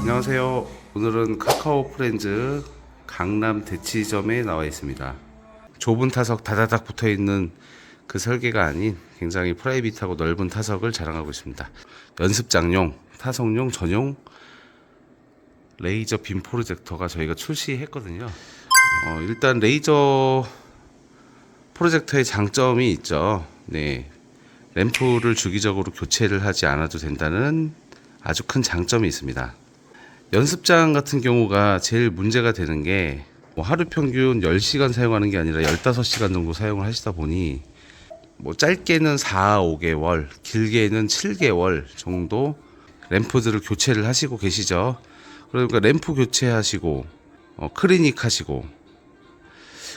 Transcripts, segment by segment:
안녕하세요. 오늘은 카카오 프렌즈 강남 대치점에 나와 있습니다. 좁은 타석 다다닥 붙어 있는 그 설계가 아닌 굉장히 프라이빗하고 넓은 타석을 자랑하고 있습니다. 연습장용, 타석용 전용 레이저 빔 프로젝터가 저희가 출시했거든요. 어, 일단 레이저 프로젝터의 장점이 있죠. 네. 램프를 주기적으로 교체를 하지 않아도 된다는 아주 큰 장점이 있습니다. 연습장 같은 경우가 제일 문제가 되는 게 뭐 하루 평균 10시간 사용하는 게 아니라 15시간 정도 사용을 하시다 보니 뭐 짧게는 4, 5개월, 길게는 7개월 정도 램프들을 교체를 하시고 계시죠. 그러니까 램프 교체하시고 어, 클리닉 하시고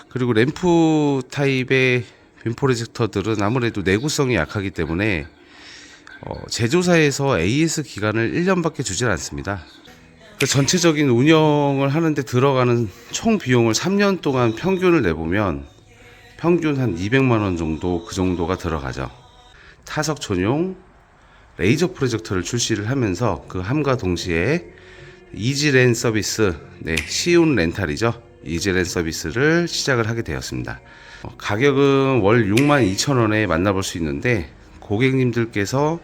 그리고 램프 타입의 빔 프로젝터들은 아무래도 내구성이 약하기 때문에 어, 제조사에서 AS 기간을 1년밖에 주질 않습니다. 그 전체적인 운영을 하는데 들어가는 총 비용을 3년 동안 평균을 내보면 평균 한 200만 원 정도 그 정도가 들어가죠. 타석 전용 레이저 프로젝터를 출시를 하면서 그 함과 동시에 이지렌 서비스, 네, 쉬운 렌탈이죠. 이지렌 서비스를 시작을 하게 되었습니다. 어, 가격은 월 6만 2천 원에 만나볼 수 있는데 고객님들께서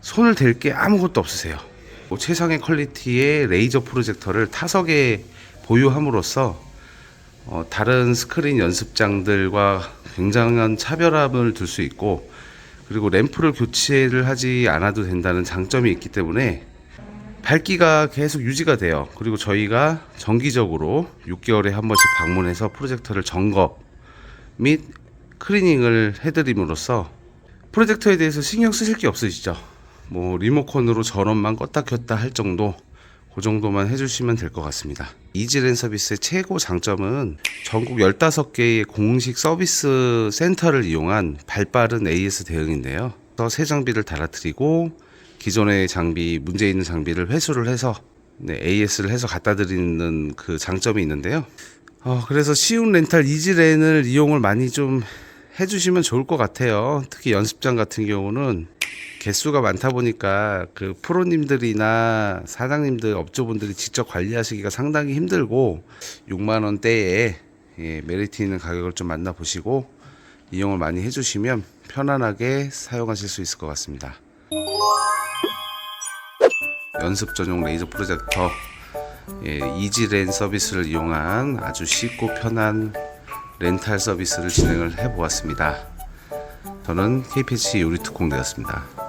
손을 댈 게 아무것도 없으세요. 뭐 최상의 퀄리티의 레이저 프로젝터를 타석에 보유함으로써 어, 다른 스크린 연습장들과 굉장한 차별함을 둘 수 있고 그리고 램프를 교체를 하지 않아도 된다는 장점이 있기 때문에 밝기가 계속 유지가 돼요. 그리고 저희가 정기적으로 6개월에 한 번씩 방문해서 프로젝터를 점검 및 클리닝을 해드림으로써 프로젝터에 대해서 신경 쓰실 게 없으시죠. 뭐 리모컨으로 전원만 껐다 켰다 할 정도 그 정도만 해주시면 될 것 같습니다. 이지렌 서비스의 최고 장점은 전국 15개의 공식 서비스 센터를 이용한 발빠른 AS 대응인데요. 새 장비를 달아드리고 기존의 장비, 문제 있는 장비를 회수를 해서 네, AS를 해서 갖다 드리는 그 장점이 있는데요. 어, 그래서 쉬운 렌탈 이지렌을 이용을 많이 좀 해주시면 좋을 것 같아요. 특히 연습장 같은 경우는 개수가 많다 보니까 그 프로님들이나 사장님들 업주분들이 직접 관리하시기가 상당히 힘들고 6만 원대에 예, 메리트 있는 가격을 좀 만나 보시고 이용을 많이 해주시면 편안하게 사용하실 수 있을 것 같습니다. 연습 전용 레이저 프로젝터 예, 이지렌 서비스를 이용한 아주 쉽고 편한 렌탈 서비스를 진행을 해보았습니다. 저는 KPC 요리특공대였습니다.